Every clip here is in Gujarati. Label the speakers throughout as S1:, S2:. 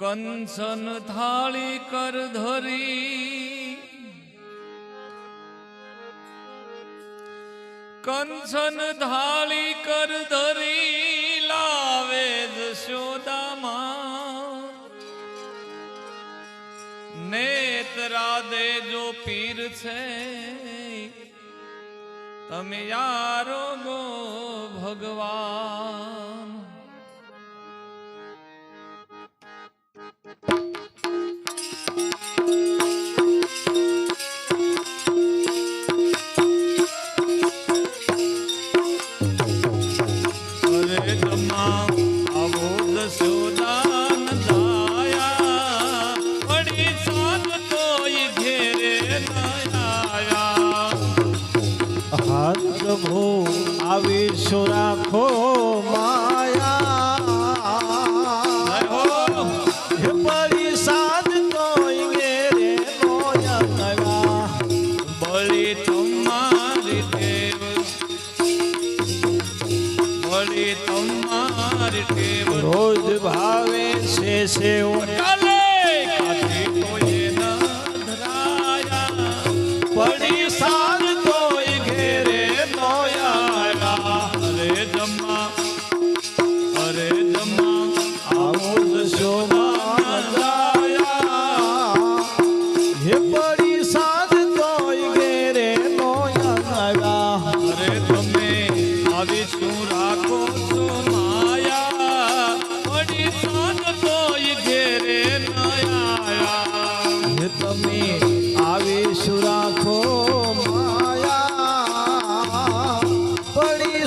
S1: કંસન થાળી કર ધરી. કંસન થાળી કર ધરી લાવે જશોદામાં નેતરા દે જો પીર છે, તમે યારો ગો ભગવાન.
S2: હાથ પ્રભુ આવીશો રાખો માયા. પરિસાદ નોય નવા
S1: બળી તમારી ટેવ. બળી તમારી ટેવ.
S2: રોજ ભાવે છે સેવ.
S1: કાલે કાથી
S2: પડી સાદ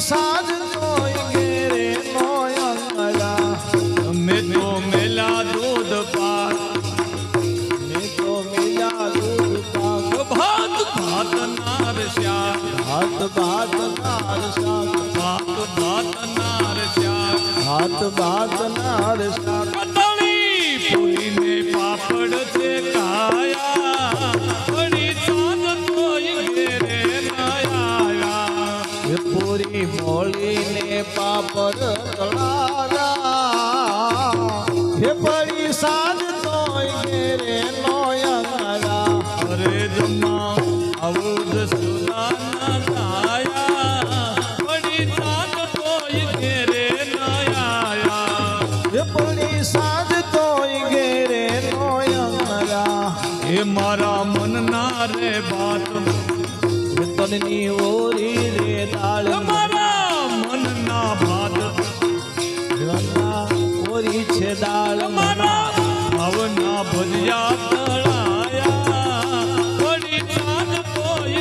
S2: સાજ તોય ઘેરે નોય અંગલા
S1: તમે તો મેલા દૂધ પાક
S2: મેં તો મિલા દૂધ પાક
S1: ભાત ભાત નાર શ્યામ
S2: હાથ ભાત નાર શાક
S1: ભાત ભાત નાર શ્યામ
S2: હાથ ભાત નાર
S1: પાપડ
S2: તળાયા હે પડી સાજ તોય રે નોય અંગલા
S1: અરે જમા આવું દસુદાના દાયા પડી સાત તોય ઘેરે ન આયા.
S2: હે પડી સાજ તોય ઘેરે નોય અંગલા
S1: એ મારા મનના રે
S2: તનની ઓરી છે દાળ
S1: ભાવના ભજ્યા તળાયા.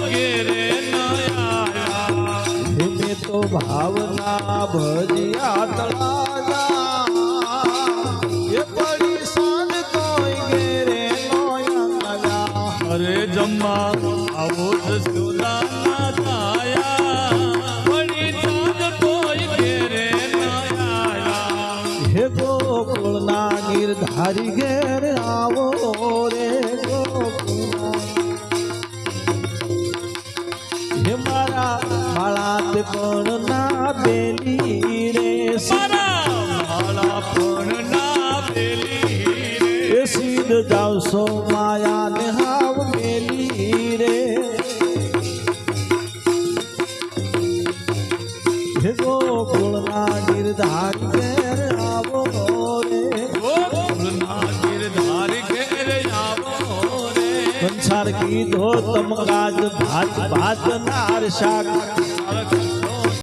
S1: ઘેરે નયા
S2: મેં તો ભાવના ભજિયા તળાજા એ પડી સાંજ ઘેરે નોય
S1: અરે જમા આવો દસુદાના
S2: ગીરધારી ઘેર આવો રે હે મારા બાળાત પણ ના બેલી રે
S1: મારા પણ ના પેલી રે
S2: સીધ જાવશો માયા ને હાવ મેલી રે હે ગોકુળના ગીરધારી સંસાર કીધો તમ રાજ ભાત ભાત નાર શાક.